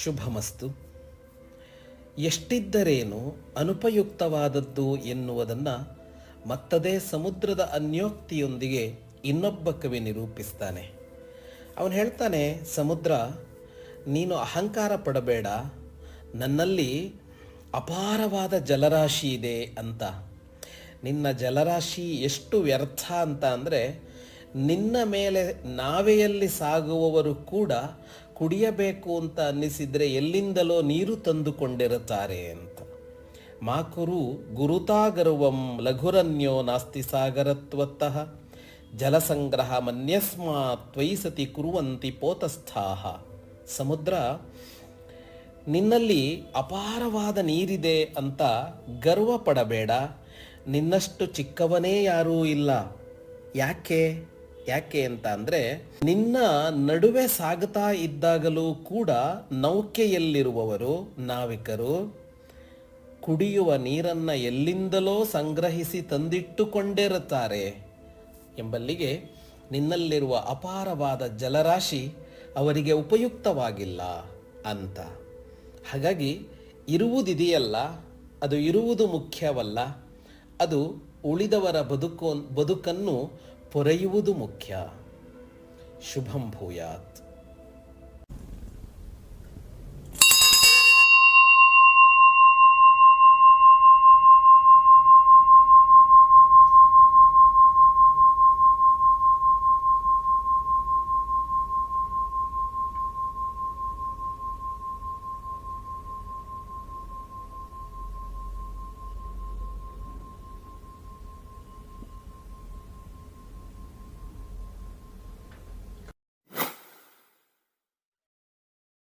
ಶುಭಮಸ್ತು. ಎಷ್ಟಿದ್ದರೇನು ಅನುಪಯುಕ್ತವಾದದ್ದು ಎನ್ನುವುದನ್ನು ಮತ್ತದೇ ಸಮುದ್ರದ ಅನ್ಯೋಕ್ತಿಯೊಂದಿಗೆ ಇನ್ನೊಬ್ಬ ಕವಿ ನಿರೂಪಿಸ್ತಾನೆ. ಅವನು ಹೇಳ್ತಾನೆ, ಸಮುದ್ರ, ನೀನು ಅಹಂಕಾರ ಪಡಬೇಡ, ನನ್ನಲ್ಲಿ ಅಪಾರವಾದ ಜಲರಾಶಿ ಇದೆ ಅಂತ. ನಿನ್ನ ಜಲರಾಶಿ ಎಷ್ಟು ವ್ಯರ್ಥ ಅಂತ ಅಂದರೆ ನಿನ್ನ ಮೇಲೆ ನಾವೆಯಲ್ಲಿ ಸಾಗುವವರು ಕೂಡ ಕುಡಿಯಬೇಕು ಅಂತ ಅನ್ನಿಸಿದರೆ ಎಲ್ಲಿಂದಲೋ ನೀರು ತಂದುಕೊಂಡಿರುತ್ತಾರೆ ಅಂತ. ಮಾಕುರು ಗುರುತಾಗರುವಂ ಲಘುರನ್ಯೋ ನಾಸ್ತಿ ಸಾಗರತ್ವತ್ತಃ. ಜಲಸಂಗ್ರಹ ಮನ್ಯಸ್ಮಾ ತ್ವಯಿಸತಿ ಕುರುವಂತಿ ಪೋತಸ್ಥಾಹ. ಸಮುದ್ರ, ನಿನ್ನಲ್ಲಿ ಅಪಾರವಾದ ನೀರಿದೆ ಅಂತ ಗರ್ವ ಪಡಬೇಡ ನಿನ್ನಷ್ಟು ಚಿಕ್ಕವನೇ ಯಾರೂ ಇಲ್ಲ. ಯಾಕೆ? ಯಾಕೆ ಅಂತ ಅಂದ್ರೆ ನಿನ್ನ ನಡುವೆ ಸಾಗುತ್ತಾ ಇದ್ದಾಗಲೂ ಕೂಡ ನೌಕೆಯಲ್ಲಿರುವವರು ನಾವಿಕರು, ಕುಡಿಯುವ ನೀರನ್ನ ಎಲ್ಲಿಂದಲೋ ಸಂಗ್ರಹಿಸಿ ತಂದಿಟ್ಟುಕೊಂಡಿರುತ್ತಾರೆ ಎಂಬಲ್ಲಿಗೆ ನಿನ್ನಲ್ಲಿರುವ ಅಪಾರವಾದ ಜಲರಾಶಿ ಅವರಿಗೆ ಉಪಯುಕ್ತವಾಗಿಲ್ಲ ಅಂತ. ಹಾಗಾಗಿ ಇರುವುದಿದೆಯಲ್ಲ, ಅದು ಇರುವುದು ಮುಖ್ಯವಲ್ಲ, ಅದು ಉಳಿದವರ ಬದುಕು, ಬದುಕನ್ನು ಪೊರೆಯುವುದು ಮುಖ್ಯ ಶುಭಂ ಭೂಯಾತ್